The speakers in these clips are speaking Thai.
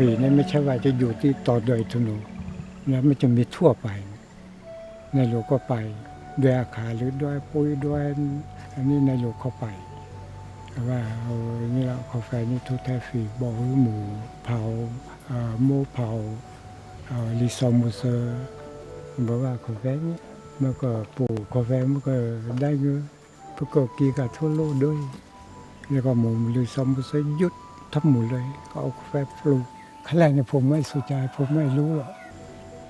รีนี่ไม่ใช่ว่าจะอยู่ที่ต่อโดยถนนนะมันจะมีทั่วไป ในหลวงก็ไปด้วยอาคารหรือด้วยปุ๋ยด้วยอันนี้ในหลวงเขาไปแต่ว่าเอานี่เรากาแฟนี่ทุกแท้ฟรีบอกว่าหมูเผาเอ่อหมูเผาลิซอมูเซอร์บอกว่ากาแฟนี่มันก็ปลูกกาแฟมันก็ได้เงินเพื่อก็กีกับทั่วโลกด้วย แล้วก็หมูลิซอมูเซอร์หยุดทั้งหมดเลยก็เอากาแฟปลูก ขั้นแรกเนี่ยผมไม่สนใจผมไม่รู้หรอก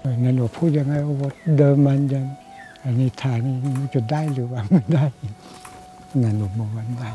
เออในหลวงพูดยังไงว่าเดิมมันยันอันนี้ฐานนี้มันจะได้หรือว่าไม่ได้ในหลวงบอกว่าได้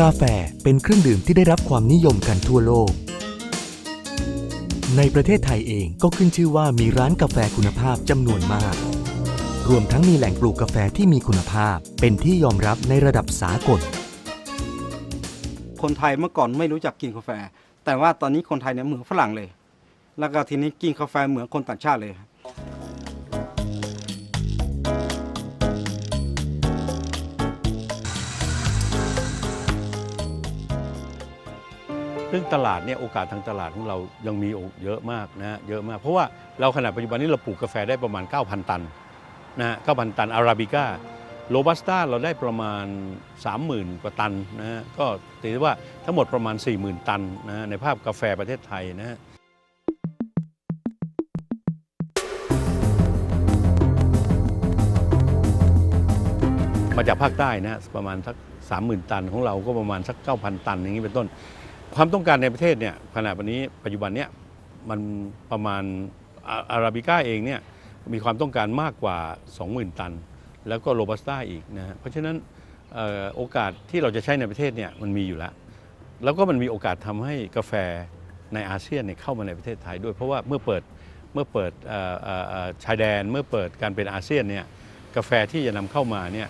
กาแฟเป็นเครื่องดื่มที่ได้รับความนิยมกันทั่วโลก ในประเทศไทยเองก็ขึ้นชื่อว่ามีร้านกาแฟคุณภาพจำนวนมาก รวมทั้งมีแหล่งปลูกกาแฟที่มีคุณภาพ เป็นที่ยอมรับในระดับสากล คนไทยเมื่อก่อนไม่รู้จักกินกาแฟ แต่ว่าตอนนี้คนไทยเนี่ยเหมือนฝรั่งเลย แล้วก็ทีนี้กินกาแฟเหมือนคนต่างชาติเลยครับ ซึ่งตลาดเนี่ยโอกาสทางตลาดของเรายังมีเยอะมากนะฮะเยอะมาก เพราะว่าเราขณะปัจจุบันนี้เราปลูกกาแฟได้ประมาณ 9,000 ตันนะฮะ9,000 ตันอาราบิก้าโรบัสต้าเราได้ประมาณ 30,000 กว่าตันนะฮะก็ถือว่าทั้งหมดประมาณ 40,000 ตันนะฮะในภาพกาแฟประเทศไทยนะฮะมาจากภาคใต้นะประมาณสักสามหมื่นตันของเราก็ประมาณสักเก้าพันตันอย่างนี้เป็นต้น ความต้องการในประเทศเนี่ยขณะวันนี้ปัจจุบันเนี้ยมันประมาณอาราบิก้าเองเนี่ยมีความต้องการมากกว่า 20,000 ตัน แล้วก็โรบัสต้าอีกนะฮะเพราะฉะนั้นออโอกาสที่เราจะใช้ในประเทศเนี่ยมันมีอยู่แล้ว แล้วก็มันมีโอกาสทำให้กาแฟในอาเซียนเนี่ยเข้ามาในประเทศไทยด้วย เพราะว่าเมื่อเปิดเมื่อเปิดชายแดนเมื่อเปิดการเป็นอาเซียนเนี่ยกาแฟที่จะนำเข้ามาเนี่ย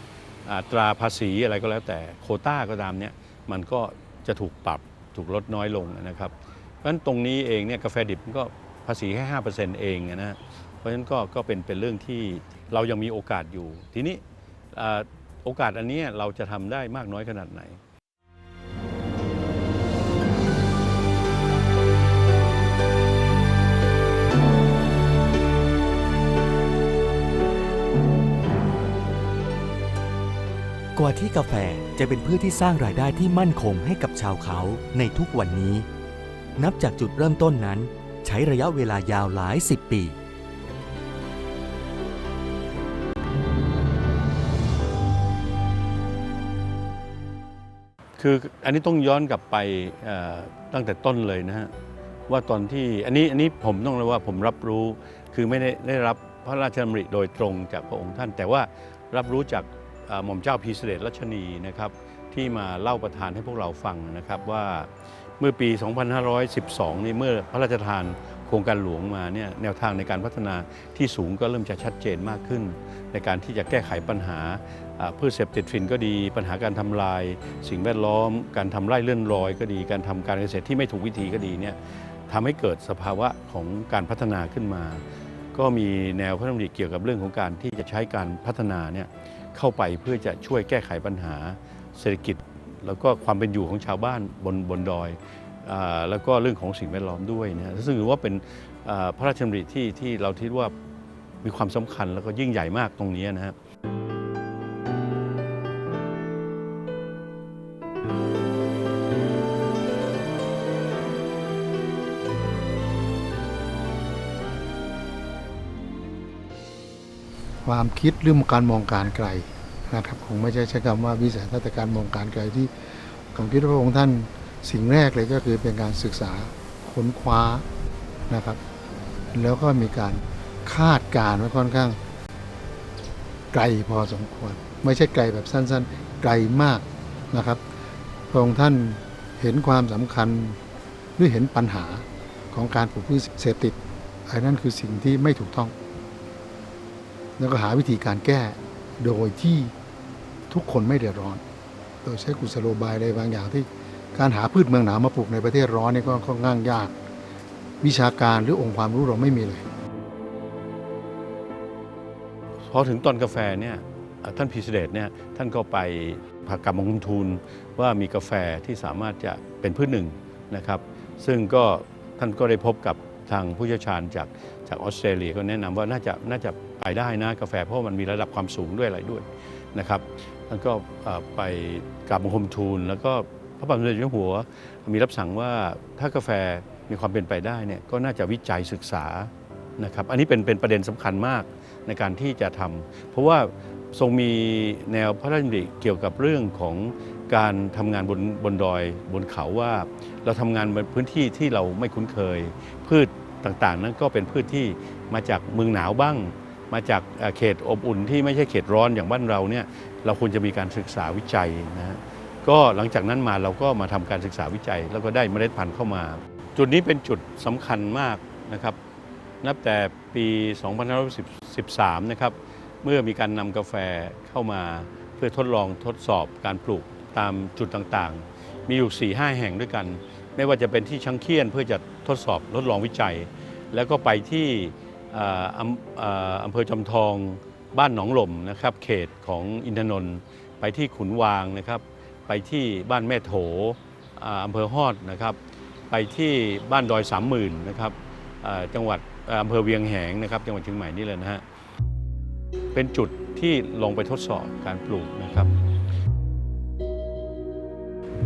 ตราภาษีอะไรก็แล้วแต่โคต้าก็ตามเนี่ยมันก็จะถูกปรับ ถูกลดน้อยลงนะครับ เพราะฉะนั้นตรงนี้เองเนี่ยกาแฟดิบก็ภาษีแค่ห้าเปอร์เซ็นต์เองนะเพราะฉะนั้นก็ก็เป็นเป็นเรื่องที่เรายังมีโอกาสอยู่ ทีนี้โอกาสอันนี้เราจะทำได้มากน้อยขนาดไหน ว่าที่กาแฟจะเป็นพืชที่สร้างรายได้ที่มั่นคงให้กับชาวเขาในทุกวันนี้ นับจากจุดเริ่มต้นนั้น ใช้ระยะเวลายาวหลายสิบปี คืออันนี้ต้องย้อนกลับไปตั้งแต่ต้นเลยนะฮะ ว่าตอนที่อันนี้อันนี้ผมต้องเรียกว่าผมรับรู้คือไม่ได้ได้รับพระราชดำริโดยตรงจากพระองค์ท่าน แต่ว่ารับรู้จาก หม่อมเจ้าพีเสด็จรัชนีนะครับที่มาเล่าประทานให้พวกเราฟังนะครับว่าเมื่อปี 2512 นี่เมื่อพระราชทานโครงการหลวงมาเนี่ยแนวทางในการพัฒนาที่สูงก็เริ่มจะชัดเจนมากขึ้น ในการที่จะแก้ไขปัญหาพืชเสพติดฝิ่นก็ดี ปัญหาการทำลาย สิ่งแวดล้อม การทำไร่เลื่อนลอยก็ดี การทำการเกษตรที่ไม่ถูกวิธีก็ดีเนี่ยทำให้เกิดสภาวะของการพัฒนาขึ้นมา ก็มีแนวพระราชดำริเกี่ยวกับเรื่องของการที่จะใช้การพัฒนาเนี่ย เข้าไปเพื่อจะช่วยแก้ไขปัญหาเศรษฐกิจ แล้วก็ความเป็นอยู่ของชาวบ้านบนบนดอยอแล้วก็เรื่องของสิ่งแวดล้อมด้วยนะซึ่งถือว่าเป็นพระราชดำริที่ที่เราคิดว่ามีความสำคัญแล้วก็ยิ่งใหญ่มากตรงนี้นะครับ ความคิดหรือการมองการไกลนะครับคงไม่ใช่ใช้คำว่าวิสัยทัศน์การมองการไกลที่ผมคิดว่าพระองค์ท่านสิ่งแรกเลยก็คือเป็นการศึกษาค้นคว้านะครับ แล้วก็มีการคาดการณ์ไว้ค่อนข้างไกลพอสมควร ไม่ใช่ไกลแบบสั้นๆ ไกลมากนะครับ พระองค์ท่านเห็นความสำคัญหรือเห็นปัญหาของการปลูกพืชเสพติดอันนั้นคือสิ่งที่ไม่ถูกต้อง แล้วก็หาวิธีการแก้โดยที่ทุกคนไม่เดือดร้อน โดยใช้กุศโลบายอะไรบางอย่างที่การหาพืชเมืองหนาวมาปลูกในประเทศร้อนนี่ก็ค่อนข้างยาก วิชาการหรือองค์ความรู้เราไม่มีเลย พอถึงตอนกาแฟเนี่ยท่านพีเสเดตเนี่ยท่านก็ไปผักกับมังคุมทูลว่ามีกาแฟที่สามารถจะเป็นพืชหนึ่งนะครับ ซึ่งก็ท่านก็ได้พบกับ ทางผู้เชี่ยวชาญจากจากออสเตรเลียก็แนะนำว่าน่าจะน่าจะไปได้นะกาแฟเพราะมันมีระดับความสูงด้วยอะไรด้วยนะครับท่านก็ไปกราบบังคมทูล แล้วก็พระบาทสมเด็จเจ้าอยู่หัว มีรับสั่งว่าถ้ากาแฟมีความเป็นไปได้เนี่ยก็น่าจะวิจัยศึกษานะครับอันนี้เป็นเป็นประเด็นสำคัญมากในการที่จะทำเพราะว่าทรงมีแนวพระราชดำริเกี่ยวกับเรื่องของ การทำงานบนบนดอยบนเขาว่า เราทำงานบนพื้นที่ที่เราไม่คุ้นเคย พืชต่างๆ นั้นก็เป็นพืชที่มาจากเมืองหนาวบ้าง มาจากเขตอบอุ่นที่ไม่ใช่เขตร้อนอย่างบ้านเราเนี่ยเราควรจะมีการศึกษาวิจัยนะฮะก็หลังจากนั้นมาเราก็มาทำการศึกษาวิจัย แล้วก็ได้เมล็ดพันธุ์เข้ามา จุดนี้เป็นจุดสำคัญมากนะครับ นับแต่ปี 2513 นะครับ เมื่อมีการนำกาแฟเข้ามาเพื่อทดลองทดสอบการปลูก ตามจุดต่างๆ มีอยู่4-5แห่งด้วยกัน ไม่ว่าจะเป็นที่ชังเคียนเพื่อจะทดสอบทดลองวิจัย แล้วก็ไปที่อำเภอจอมทองบ้านหนองหล่มนะครับเขตของอินทนนท์ไปที่ขุนวางนะครับ ไปที่บ้านแม่โถอ่าอำเภอฮอดนะครับ ไปที่บ้านดอยสามหมื่นนะครับจังหวัดอ่าอำเภอเวียงแหงนะครับ จังหวัดเชียงใหม่นี่เลยนะฮะเป็นจุดที่ลงไปทดสอบการปลูกนะครับ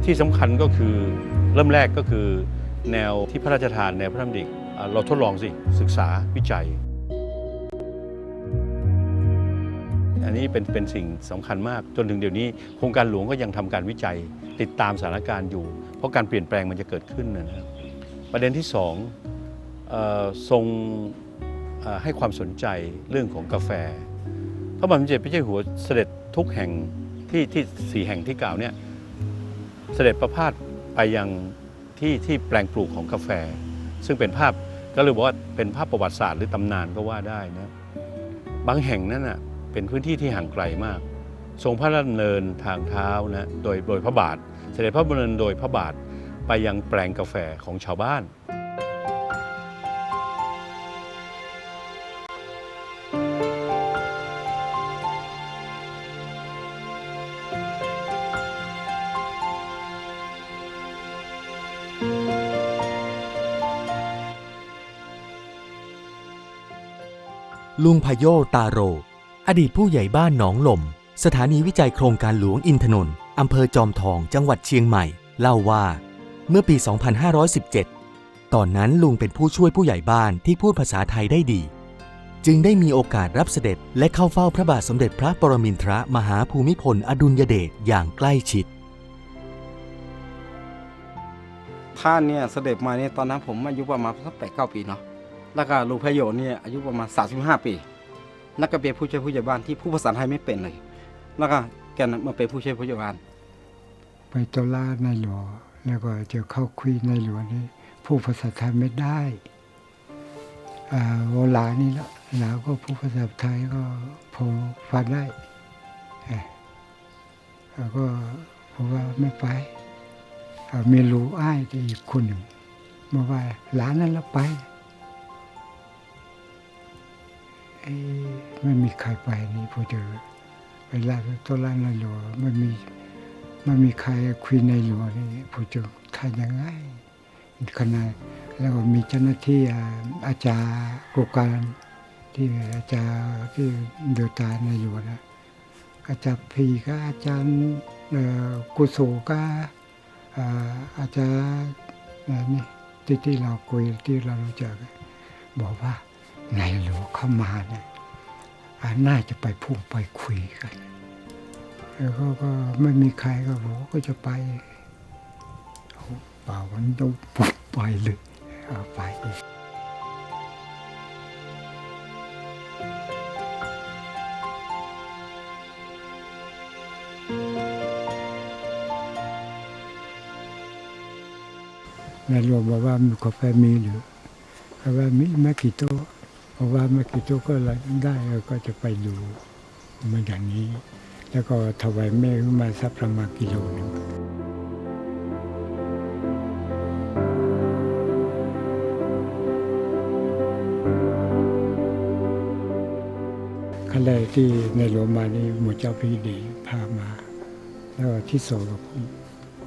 ที่สำคัญก็คือเริ่มแรกก็คือแนวที่พระราชทานแนวพระดำริอ่าเราทดลองสิศึกษาวิจัย อันนี้เป็นเป็นสิ่งสำคัญมากจนถึงเดี๋ยวนี้ โครงการหลวงก็ยังทำการวิจัยติดตามสถานการณ์อยู่ เพราะการเปลี่ยนแปลงมันจะเกิดขึ้นนะครับประเด็นที่สองทรงให้ความสนใจเรื่องของกาแฟ พระบาทสมเด็จพระเจ้าอยู่หัวเสด็จทุกแห่งที่ที่สี่แห่งที่กล่าวเนี่ย เสด็จประพาสไปยังที่ที่แปลงปลูกของกาแฟ ซึ่งเป็นภาพก็เลยบอกว่าเป็นภาพประวัติศาสตร์หรือตำนานก็ว่าได้นะบางแห่งนั้นอะเป็นพื้นที่ที่ห่างไกลมาก ทรงพระดำเนินทางเท้านะโดยโดยพระบาท เสด็จพระดำเนินโดยพระบาทไปยังแปลงกาแฟของชาวบ้าน ลุงพโยตาโร อดีตผู้ใหญ่บ้านหนองหล่มสถานีวิจัยโครงการหลวงอินทนนท์อำเภอจอมทองจังหวัดเชียงใหม่ เล่าว่า เมื่อปี 2517 ตอนนั้นลุงเป็นผู้ช่วยผู้ใหญ่บ้านที่พูดภาษาไทยได้ดี จึงได้มีโอกาสรับเสด็จและเข้าเฝ้าพระบาทสมเด็จพระปรมินทรมหาภูมิพลอดุลยเดชอย่างใกล้ชิดท่านเนี่ยเสด็จมาเนี่ยตอนนั้นผมอายุประมาณสักแปดเก้าปีเนาะ แล้วก็ลุงพระโยชน์เนี่ยอายุประมาณ 35 ปี นักก็เป็นผู้ช่วยผู้ใหญ่บ้านที่ผู้ภาษาไทยไม่เป็นเลย แล้วก็แกน่ะมาเป็นผู้ช่วยผู้ใหญ่บ้าน ไปตลาดในหลวงแล้วก็จะเข้าคุยในหลวงนี่ผู้ภาษาไทยไม่ได้อ่าโวลานี่ละลาวก็ผู้ภาษาไทยก็พอฟังได้เอ้ยแล้วก็ผมว่าไม่ไปอ่ามีลูกอ้ายที่อีกคนหนึ่งมาว่าหลานนั้นแล้วไป ไม่มีใครไปนี่พอเจอเวลาตัวลาดในหลวงไมันมีไมันมีใครคุยในหลวงนี่ผมจะทำยังไงคณะแล้วก็มีเจ้าหน้าที่อาจารย์ครูการที่อาจารย์ที่เดือตาในอยู่นะอาจารย์พีก็อาจารย์กุโสก็อาจารย์นี่ที่ที่เราคุยที่เรารู้จักบอกว่า ในหลวงเข้ามาเนี่ยน่าจะไปพูดไปคุยกัน แล้วเขาก็ไม่มีใครก็บอกก็จะไปเปล่ามันต้องปุ๊บไปเลยเอาไปนายหลวงบอกว่ามีกาแฟมีหรือเขาว่ามีไม่กี่โต๊ะ เพราะว่าไม่กี่โต๊ะก็ได้ก็จะไปดูเหมันอย่างนี้ แล้วก็ถวายแม่ขึ้นมาสักประมาณกิโลหนึงขั้นแรกที่ในหลวงมานี่หมู่เจ้าพี่ดีพามา แล้วก็ที่สองก็ผม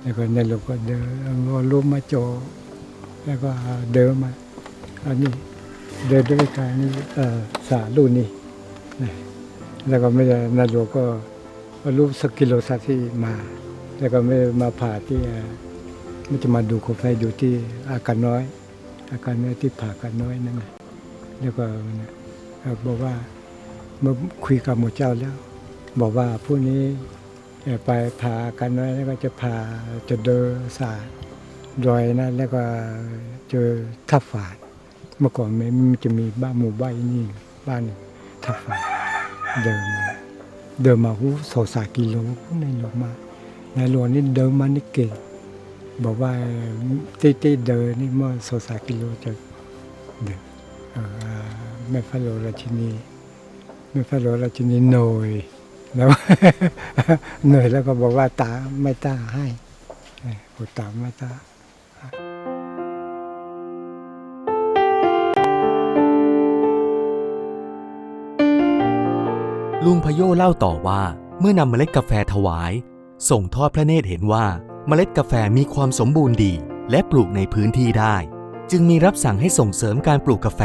แล้วก็ในหลวงก็เดินก็ล้มมาโจ แล้วก็เดินมาอันนี้ เดินด้วยการนี่สาลูนี่แล้วก็ไม่ได้นหลวงก็ก็รู้สักกิโลสักที่มา แล้วก็ไม่มาผ่าที่ไม่จะมาดูกาแฟอยู่ที่อาการน้อย อาการน้อยที่ผ่าอาการน้อยนั่นนะแล้วก็บอกว่าเมื่อคุยกับหมู่เจ้าแล้ว บอกว่าผู้นี้ไปผ่าอาการน้อยแล้วก็จะผ่าจะเดินสายรอยนะแล้วก็เจอทับฝาด เมื่อก่อนมันจะมีบ้านหมู่บ้านนี่บ้านทับฝาเดินมาเดินมาหูสองสากิโลในหลวงมาในหลวงนี่เดินมานี่เก่งบอกว่าที่ที่เดินนี่เมื่อสองสากิโลจะเดินเอ่อแม่พระโลราชินีแม่พระโลราชินีเหน่อยแล้วเหนื่อยแล้วก็บอกว่าตาไม่ตาให้โอ้ตาไม่ตา ลุงพโยเล่าต่อว่าเมื่อนำเมล็ดกาแฟถวาย ส่งทอดพระเนตรเห็นว่าเมล็ดกาแฟมีความสมบูรณ์ดี และปลูกในพื้นที่ได้ จึงมีรับสั่งให้ส่งเสริมการปลูกกาแฟ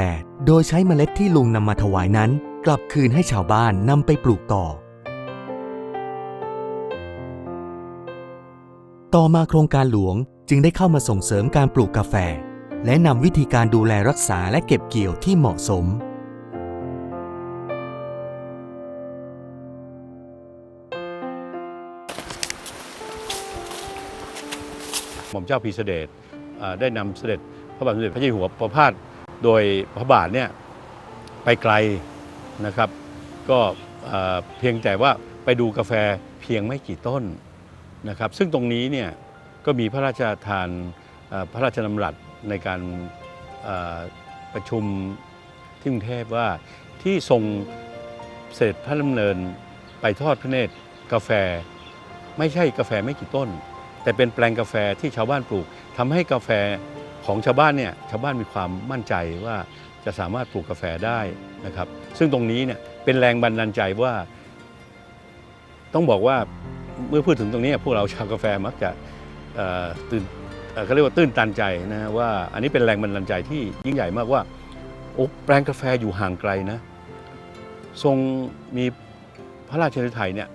โดยใช้เมล็ดที่ลุงนำมาถวายนั้น กลับคืนให้ชาวบ้านนำไปปลูกต่อ ต่อมาโครงการหลวงจึงได้เข้ามาส่งเสริมการปลูกกาแฟ และนำวิธีการดูแลรักษาและเก็บเกี่ยวที่เหมาะสม หม่อมเจ้าพีเสด็จได้นำเสด็จพระบาทสมเด็จพระเจ้าอยู่หัวประพาสโดยพระบาทเนี่ยไปไกลนะครับ ก็เพียงแต่ว่าไปดูกาแฟเพียงไม่กี่ต้นนะครับ ซึ่งตรงนี้เนี่ยก็มีพระราชทานพระราชดำรัสในการประชุมที่กรุงเทพว่าที่ทรงเสด็จพระดำเนินไปทอดพระเนตรกาแฟ ไม่ใช่กาแฟไม่กี่ต้น แต่เป็นแปลงกาแฟที่ชาวบ้านปลูกทำให้กาแฟของชาวบ้านเนี่ยชาวบ้านมีความมั่นใจว่าจะสามารถปลูกกาแฟได้นะครับ ซึ่งตรงนี้เนี่ยเป็นแรงบันดาลใจว่า ต้องบอกว่าเมื่อพูดถึงตรงนี้พวกเราชาวกาแฟมักจะตื่นเขาเรียกว่าตื้นตันใจนะว่าอันนี้เป็นแรงบันดาลใจที่ยิ่งใหญ่มากว่าโอ้แปลงกาแฟอยู่ห่างไกลนะ ทรงมีพระราชฤทัยเนี่ย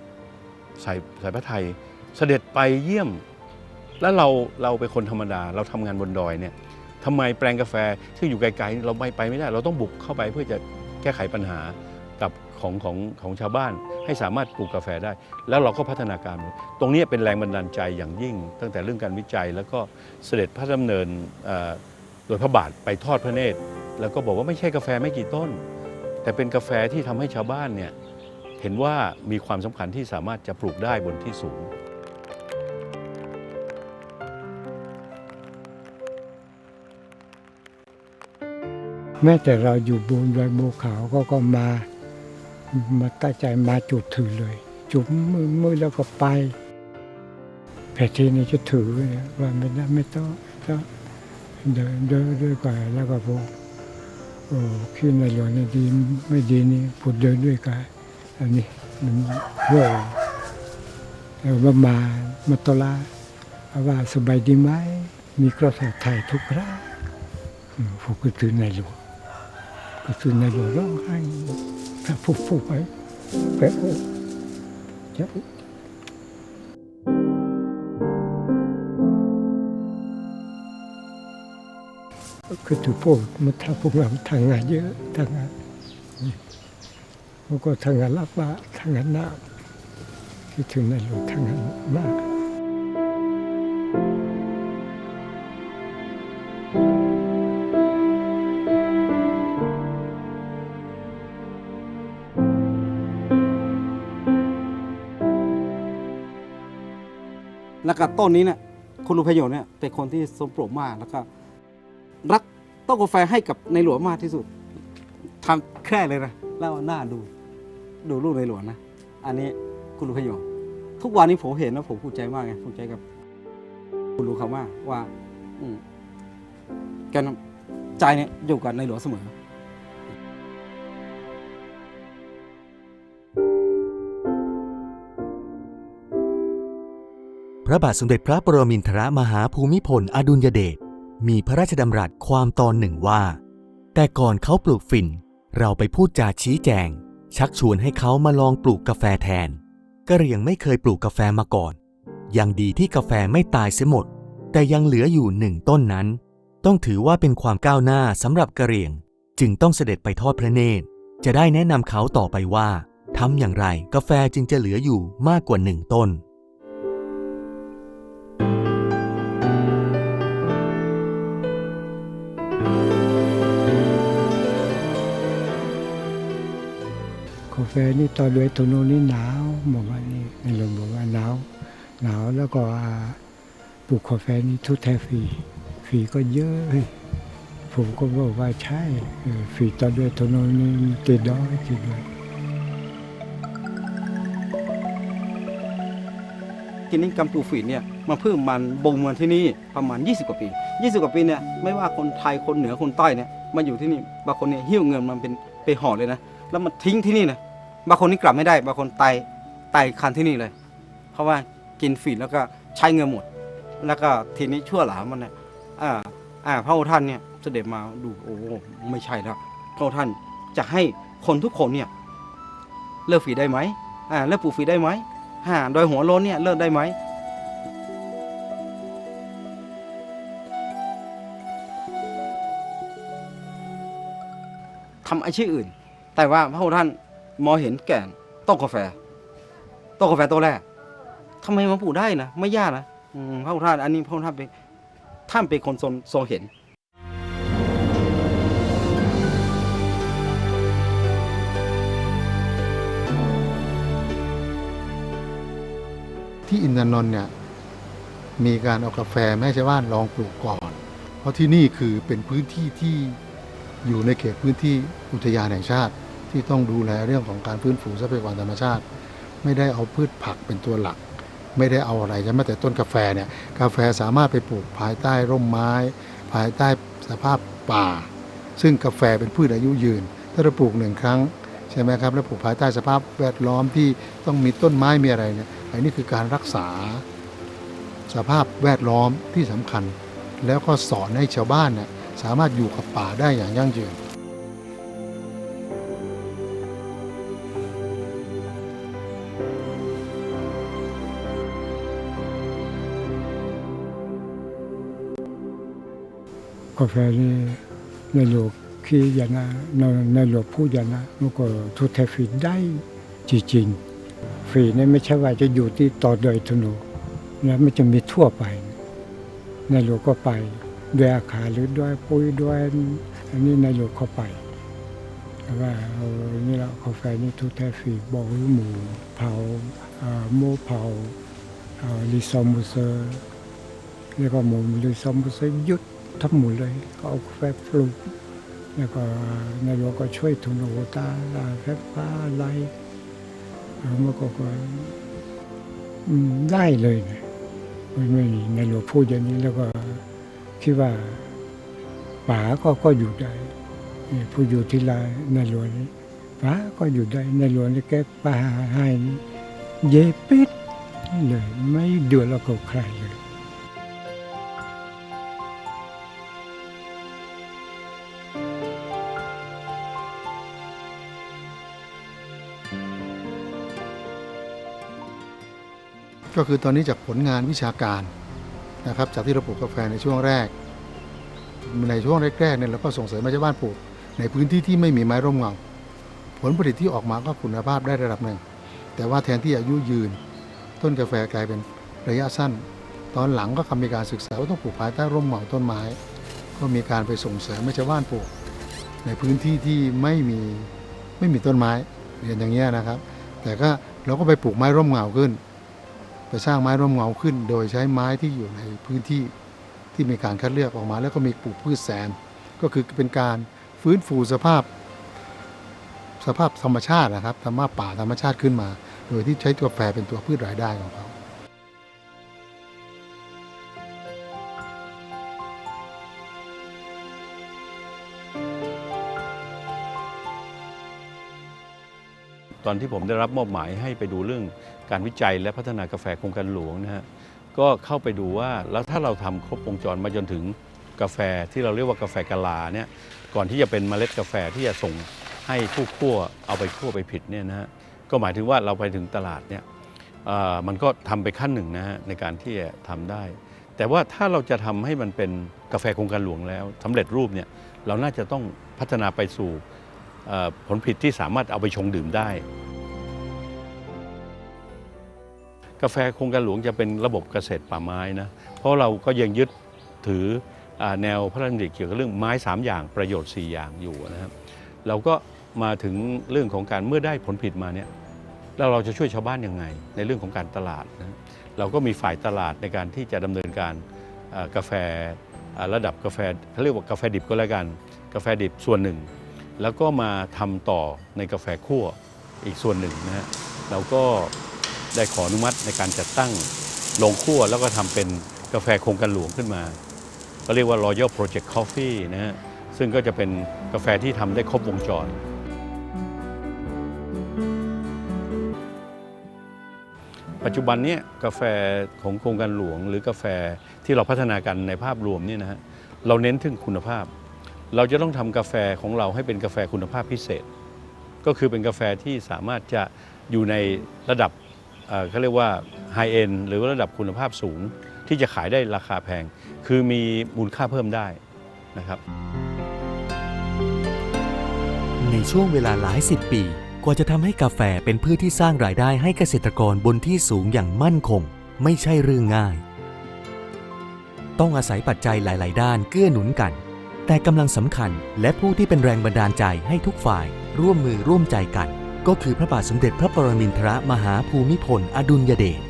ใส่ใส่พระไทยเสด็จไปเยี่ยม แล้วเราเราเป็นคนธรรมดาเราทำงานบนดอยเนี่ยทำไมแปลงกาแฟซึ่งอยู่ไกลๆเราไม่ไปไม่ได้ เราต้องบุกเข้าไปเพื่อจะแก้ไขปัญหากับของของของชาวบ้าน ให้สามารถปลูกกาแฟได้ แล้วเราก็พัฒนาการ ตรงนี้เป็นแรงบันดาลใจอย่างยิ่ง ตั้งแต่เรื่องการวิจัย แล้วก็เสด็จพระดำเนินโดยพระบาทไปทอดพระเนตร แล้วก็บอกว่าไม่ใช่กาแฟไม่กี่ต้น แต่เป็นกาแฟที่ทำให้ชาวบ้านเนี่ยเห็นว่ามีความสำคัญที่สามารถจะปลูกได้บนที่สูง แม้แต่เราอยู่บนดอยบัวขาวก็ก็มา มาตั้งใจมาจุดถือเลย จุดมือมือแล้วก็ไปแผทีนี่จะถือว่าไม่ได้ไม่ต้องต้องเดินเดินด้วยกันแล้วก็บอกโอ้ขี้ในหลวงนี่ดีไม่ดีนี่พูดเดินด้วยกันอันนี้มันเรื่องแล้วว่ามามาตลาว่าสบายดีไหมมีกระแสไทยทุกคราอืมผมก็ถือในหลวง ก็ถือในหลวงร้องไห้ถ้าฟูฟูไปไปโอ้จะคือถือพวกมันทำพวกเราทางงานเยอะทางงานแล้วก็ทางงานรับว่าทางงานหน้าคิดถึงในหลวงทางงานมาก แล้วก็ต้นนี้เนี่ยคุณลุงพยนต์เนี่ยเป็นคนที่สมโปรมากแล้วก็รักต้นกาแฟให้กับในหลวงมากที่สุดทำแค่เลยนะแล้วหน้าดู ดูรูปในหลวงนะ อันนี้คุณลุงพยนต์ทุกวันนี้ผมเห็นแล้วผมภูมิใจมากไงภูมิใจกับ คุณลุงเขามากว่า อืมแกันใจเนี่ยอยู่กับในหลวงเสมอ ระบาทสมเด็จพระปรมินทรมหาภูมิพล อดุลยเดชมีพระราชดำรัสความตอนหนึ่งว่า แต่ก่อนเขาปลูกฝิ่น เราไปพูดจาชี้แจง ชักชวนให้เขามาลองปลูกกาแฟแทนกะเหรี่ยงไม่เคยปลูกกาแฟมาก่อน ยังดีที่กาแฟไม่ตายเสียหมด แต่ยังเหลืออยู่หนึ่งต้นนั้น ต้องถือว่าเป็นความก้าวหน้าสำหรับกะเหรี่ยง จึงต้องเสด็จไปทอดพระเนตร จะได้แนะนำเขาต่อไปว่าทำอย่างไรกาแฟจึงจะเหลืออยู่มากกว่าหนึ่งต้นาแฟนี่ตอนด้วยตรงโน้นนี่หนาวบอกว่านี่ในหลวงบอกว่าหนาวหนาวแล้วก็ปลูกกาแฟนี่ทุกแท้ฟรีฟรีก็เยอะผมก็บอกว่าใช่ฟรีตอนด้วยตรงโน้นนี่ติดดอยติดดอยทีนี้กำปูฝีเนี่ยมันเพิ่งมันบ่งมาที่นี่ประมาณ 20 กว่าปี 20 กว่าปีเนี่ยไม่ว่าคนไทยคนเหนือคนใต้เนี่ยมาอยู่ที่นี่บางคนเนี่ยหิ้วเงินมันเป็นไปห่อเลยนะ แล้วมันทิ้งที่นี่นะ บางคนนี่กลับไม่ได้ บางคนตายตายคันที่นี่เลย เพราะว่ากินฝีแล้วก็ใช้เงินหมด แล้วก็ทีนี้ชั่วหลามันเนี่ยอ่าอ่าพระองค์ท่านเนี่ยเสด็จมาดูโอ้ไม่ใช่แล้วพระองค์ท่านจะให้คนทุกคนเนี่ยเลิกฝีได้ไหมอ่าเลิกปลูกฝีได้ไหมฮ่าโดยหัวโลนเนี่ยเลิกได้ไหมทำอาชีพอื่น แต่ว่าพระองค์ท่าน มองเห็นแก่นต้นกาแฟต้นกาแฟตัวแรกทำไมมันปลูกได้นะไม่ยากนะอืมพระองค์ท่านอันนี้พระองค์ท่านเป็นท่านเป็นคนทรงทรงเห็นที่อินทนนท์เนี่ยมีการเอากาแฟแม่ชาวบ้านลองปลูกก่อน เพราะที่นี่คือเป็นพื้นที่ที่อยู่ในเขตพื้นที่อุทยานแห่งชาติ ที่ต้องดูแลเรื่องของการฟื้นฟูทรัพยากรธรรมชาติ ไม่ได้เอาพืชผักเป็นตัวหลัก ไม่ได้เอาอะไรจะแม้แต่ต้นกาแฟเนี่ยกาแฟสามารถไปปลูกภายใต้ร่มไม้ ภายใต้สภาพป่า ซึ่งกาแฟเป็นพืชอายุยืน ถ้าเราปลูกหนึ่งครั้งใช่ไหมครับแล้วปลูกภายใต้สภาพแวดล้อมที่ต้องมีต้นไม้มีอะไรเนี่ยอันนี้คือการรักษาสภาพแวดล้อมที่สำคัญ แล้วก็สอนให้ชาวบ้านเนี่ยสามารถอยู่กับป่าได้อย่างยั่งยืน กาแฟนี่ในหลวงขี้ยานะในในหลวงพูดยานะมันก็ทุกแท้ฟรีได้จริงๆฟรีนี่ไม่ใช่ว่าจะอยู่ที่ต่อโดยถนนนะมันจะมีทั่วไป ในหลวงก็ไปด้วยอาคารหรือด้วยปุ้ยด้วยอันนี้ในหลวงเขาไปแต่ว่าเอานี่ละกาแฟนี่ทุกแท้ฟรีบอกหรือหมูเผาเอ่อหมูเผาลิซอมมูเซอร์เรียกว่าหมูลิซอมมูเซอร์ยุด ทั้งหมดเลยก็เอาแฟปลูกแล้วก็ในหลวงก็ช่วยทุนโอตาไฟบฟ้าอะไรเอาก็ก็ได้เลยนะไม่ไม่ในหลวงพูดอย่างนี้แล้วก็คิดว่าป๋าก็ก็อยู่ได้ผู้อยู่ที่ลายในหลวงนี้ป๋าก็อยู่ได้ในหลวงนี่แกป่าให้เยปิดเลยไม่เดือดแล้วก็ใครเลย ก็คือตอนนี้จากผลงานวิชาการนะครับจากที่เราปลูกกาแฟในช่วงแรก ในช่วงแรกๆเนี่ยเราก็ส่งเสริมให้ชาวบ้านปลูก ในพื้นที่ที่ไม่มีไม้ร่มเงา ผลผลิตที่ออกมาก็คุณภาพได้ระดับหนึ่ง แต่ว่าแทนที่อายุยืน ต้นกาแฟกลายเป็นระยะสั้น ตอนหลังก็มีการศึกษาว่าต้องปลูกภายใต้ร่มเงาต้นไม้ ก็มีการไปส่งเสริมให้ชาวบ้านปลูก ในพื้นที่ที่ไม่มีไม่มีต้นไม้เรียนอย่างเงี้ยนะครับ แต่ก็เราก็ไปปลูกไม้ร่มเงาขึ้น ไปสร้างไม้ร่มเงาขึ้น โดยใช้ไม้ที่อยู่ในพื้นที่ที่มีการคัดเลือกออกมา แล้วก็มีปลูกพืชแซมก็คือเป็นการฟื้นฟูสภาพ สภาพธรรมชาตินะครับธรรมะป่าธรรมชาติขึ้นมา โดยที่ใช้ตัวแปรเป็นตัวพืชรายได้ของเขา อนที่ผมได้รับมอบหมายให้ไปดูเรื่องการวิจัยและพัฒนากาแฟโครงการหลวงนะฮะก็เข้าไปดูว่าแล้วถ้าเราทำครบวงจรมาจนถึงกาแฟที่เราเรียกว่ากาแฟกะลาเนี่ยก่อนที่จะเป็นเมล็ดกาแฟที่จะส่งให้ผู้คั่วเอาไปคั่วไปผิดเนี่ยนะฮะก็หมายถึงว่าเราไปถึงตลาดเนี่ยอ่อมันก็ทำไปขั้นหนึ่งนะฮะในการที่จะทำได้ แต่ว่าถ้าเราจะทำให้มันเป็นกาแฟโครงการหลวงแล้วสำเร็จรูปเนี่ยเราน่าจะต้องพัฒนาไปสู่ ผลผลิตที่สามารถเอาไปชงดื่มได้ กาแฟโครงการหลวงจะเป็นระบบเกษตรป่าไม้นะ เพราะเราก็ยังยึดถือแนวพระราชดำริเกี่ยวกับเรื่องไม้ 3 อย่างประโยชน์ 4 อย่างอยู่นะครับเราก็มาถึงเรื่องของการเมื่อได้ผลผลิตมาเนี่ยแล้วเราจะช่วยชาวบ้านยังไง ในเรื่องของการตลาดนะเราก็มีฝ่ายตลาดในการที่จะดำเนินการกาแฟระดับกาแฟเขาเรียกว่ากาแฟดิบก็แล้วกัน กาแฟดิบส่วนหนึ่ง แล้วก็มาทำต่อในกาแฟคั่วอีกส่วนหนึ่งนะฮะเราก็ได้ขออนุมัติในการจัดตั้งโรงคั่วแล้วก็ทำเป็นกาแฟโครงการหลวงขึ้นมา ก็เรียกว่า Royal Project Coffee นะฮะซึ่งก็จะเป็นกาแฟที่ทำได้ครบวงจร ปัจจุบันนี้กาแฟของโครงการหลวง หรือกาแฟที่เราพัฒนากันในภาพรวมนี่นะฮะเราเน้นถึงคุณภาพ เราจะต้องทำกาแฟของเราให้เป็นกาแฟคุณภาพพิเศษ ก็คือเป็นกาแฟที่สามารถจะอยู่ในระดับเขาเรียกว่าไฮเอ็นหรือว่าระดับคุณภาพสูงที่จะขายได้ราคาแพง คือมีมูลค่าเพิ่มได้นะครับ ในช่วงเวลาหลายสิบปี กว่าจะทำให้กาแฟเป็นพืชที่สร้างรายได้ให้เกษตรกรบนที่สูงอย่างมั่นคง ไม่ใช่เรื่องง่าย ต้องอาศัยปัจจัยหลาย ๆ ด้านเกื้อหนุนกัน แต่กำลังสำคัญและผู้ที่เป็นแรงบันดาลใจให้ทุกฝ่าย ร่วมมือร่วมใจกัน ก็คือพระบาทสมเด็จพระปรมินทรมหาภูมิพล อดุลยเดช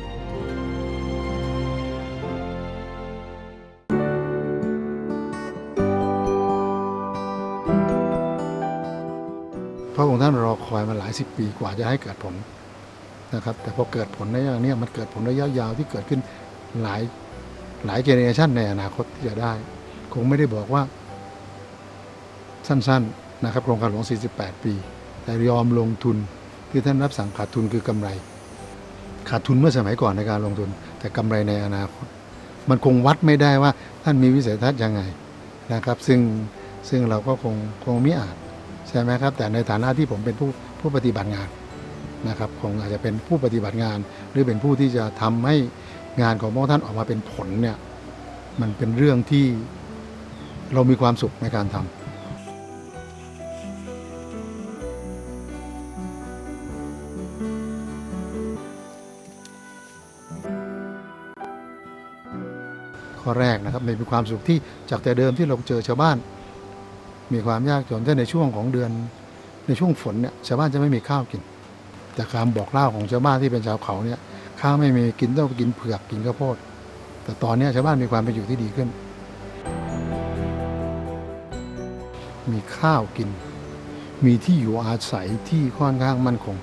พระองค์ท่านรอคอยมาหลายสิบปีกว่าจะให้เกิดผลนะครับ แต่พอเกิดผลในอย่างเนี้ยมันเกิดผลระยะยาวที่เกิดขึ้นหลายหลายเจเนอเรชันในอนาคตที่จะได้ คงไม่ได้บอกว่า สั้นๆนะครับโครงการหลวง 48 ปี แต่ยอมลงทุนที่ท่านรับสั่งขาดทุนคือกำไร ขาดทุนเมื่อสมัยก่อนในการลงทุน แต่กำไรในอนาคต มันคงวัดไม่ได้ว่าท่านมีวิสัยทัศน์ยังไงนะครับ ซึ่งซึ่งเราก็คงคงไม่อาจใช่ไหมครับ แต่ในฐานะที่ผมเป็นผู้ผู้ปฏิบัติงานนะครับคงอาจจะเป็นผู้ปฏิบัติงาน หรือเป็นผู้ที่จะทำให้งานของพระองค์ท่านออกมาเป็นผลเนี่ยมันเป็นเรื่องที่เรามีความสุขในการทำ อแรกนะครับมีความสุขที่จากแต่เดิมที่เราเจอชาวบ้าน มีความยากจนถ้าในช่วงของเดือนในช่วงฝนเนี่ยชาวบ้านจะไม่มีข้าวกิน จากการบอกเล่าของชาวบ้านที่เป็นชาวเขาเนี่ยข้าวไม่มีกินต้องกินเผือกกินข้าวโพด แต่ตอนนี้ชาวบ้านมีความเป็นอยู่ที่ดีขึ้น มีข้าวกิน มีที่อยู่อาศัยที่ค่อนข้างมั่นคง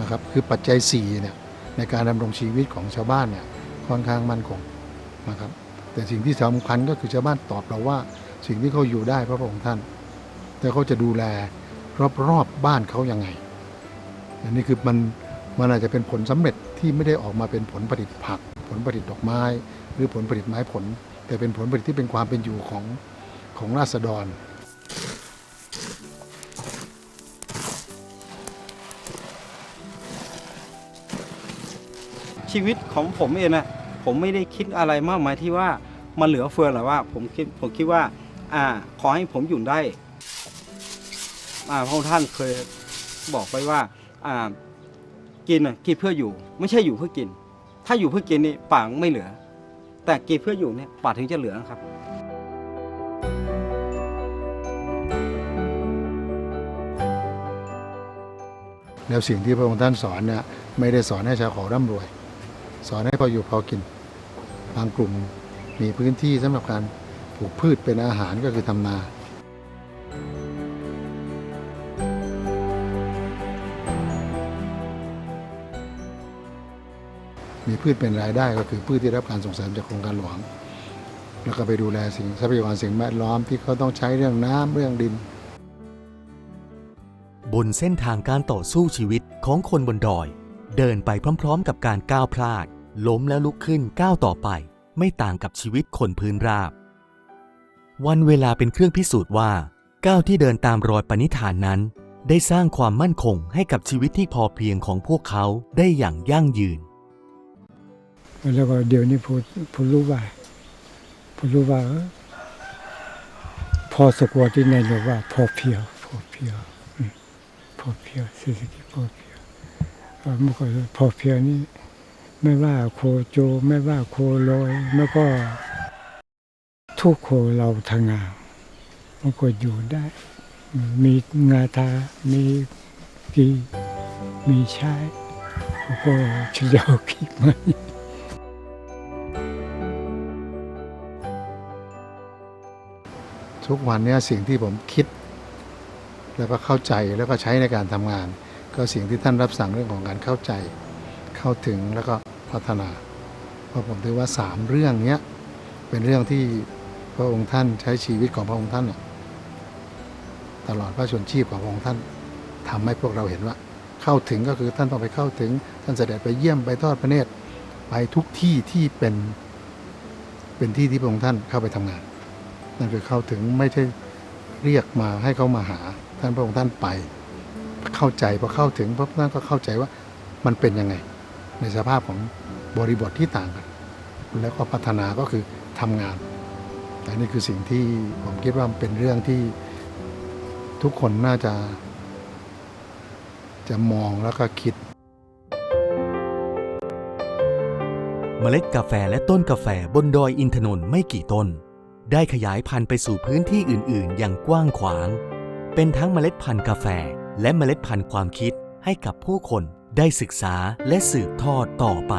นะครับคือปัจจัย4เนี่ยในการดำรงชีวิตของชาวบ้านเนี่ยค่อนข้างมั่นคงนะครับ แต่สิ่งที่สำคัญก็คือชาวบ้านตอบเราว่า สิ่งที่เขาอยู่ได้เพราะพระองค์ท่าน แต่เขาจะดูแลรอบๆบ้านเขายังไง อันนี้คือมันมันอาจจะเป็นผลสำเร็จที่ไม่ได้ออกมาเป็นผลผลิตผัก ผลผลิตดอกไม้ หรือผลผลิตไม้ผล แต่เป็นผลผลิตที่เป็นความเป็นอยู่ของของราษฎรชีวิตของผมเองนะ ผมไม่ได้คิดอะไรมากมายที่ว่ามันเหลือเฟือหรือว่าผมคิดผมคิดว่า อ่า ขอให้ผมอยู่ได้ อ่าพระองค์ท่านเคยบอกไว้ว่า อ่า กินน่ะกินเพื่ออยู่ ไม่ใช่อยู่เพื่อกิน ถ้าอยู่เพื่อกินนี่ปาไม่เหลือ แต่กินเพื่ออยู่เนี่ยปาถึงจะเหลือครับแล้วสิ่งที่พระองค์ท่านสอนเนี่ยไม่ได้สอนให้ชาวเขาร่ำรวย สอนให้พออยู่พอกิน บางกลุ่มมีพื้นที่สำหรับการปลูกพืชเป็นอาหารก็คือทำนามีพืชเป็นรายได้ก็คือพืชที่รับการส่งเสริมจากโครงการหลวง แล้วก็ไปดูแลสิ่งทรัพยากรสิ่งแวดล้อมที่เขาต้องใช้เรื่องน้ำเรื่องดิน บนเส้นทางการต่อสู้ชีวิตของคนบนดอย เดินไปพร้อม ๆ กับการก้าวพลาด ล้มแล้วลุกขึ้นก้าวต่อไป ไม่ต่างกับชีวิตคนพื้นราบ วันเวลาเป็นเครื่องพิสูจน์ว่า ก้าวที่เดินตามรอยปณิธานนั้น ได้สร้างความมั่นคงให้กับชีวิตที่พอเพียงของพวกเขาได้อย่างยั่งยืน แล้วก็เดี๋ยวนี้ผมผมรู้ว่าผมรู้ว่า พอสกดที่ในหลวงว่า พอเพียงพอเพียงพอเพียงเศรษฐกิจพอเพียงเมื่อก่อนพอเพียงนี่ ไม่ว่าโคโจไม่ว่าโคลอยแล้วก็ ทุกโคเราทางานมันก็อยู่ได้ มีงาทามีกีมีใช้แล้วก็เฉลียวคิดมาทุกวันนี้สิ่งที่ผมคิด แล้วก็เข้าใจแล้วก็ใช้ในการทำงาน ก็สิ่งที่ท่านรับสั่งเรื่องของการเข้าใจเข้าถึงแล้วก็ พัฒนาเพราะผมถือว่าสามเรื่องนี้เป็นเรื่องที่พระองค์ท่านใช้ชีวิตของพระองค์ท่านตลอดพระชนชีพของพระองค์ท่านทำให้พวกเราเห็นว่า เข้าถึงก็คือท่านต้องไปเข้าถึง ท่านเสด็จไปเยี่ยมไปทอดพระเนตรไปทุกที่ที่เป็นเป็นที่ที่พระองค์ท่านเข้าไปทำงานนั่นคือเข้าถึงไม่ใช่เรียกมาให้เขามาหา ท่านพระองค์ท่านไปเข้าใจพอเข้าถึงพระท่านก็เข้าใจว่ามันเป็นยังไง ในสภาพของ บริบทที่ต่างกัน แล้วก็พัฒนาก็คือทำงานแต่นี่คือสิ่งที่ผมคิดว่าเป็นเรื่องที่ทุกคนน่าจะ จะมองแล้วก็คิด เมล็ดกาแฟและต้นกาแฟบนดอยอินทนนท์ไม่กี่ต้น ได้ขยายพันธุ์ไปสู่พื้นที่อื่น ๆ อย่างกว้างขวาง เป็นทั้งเมล็ดพันธุ์กาแฟและเมล็ดพันธุ์ความคิดให้กับผู้คนได้ศึกษาและสืบทอดต่อไป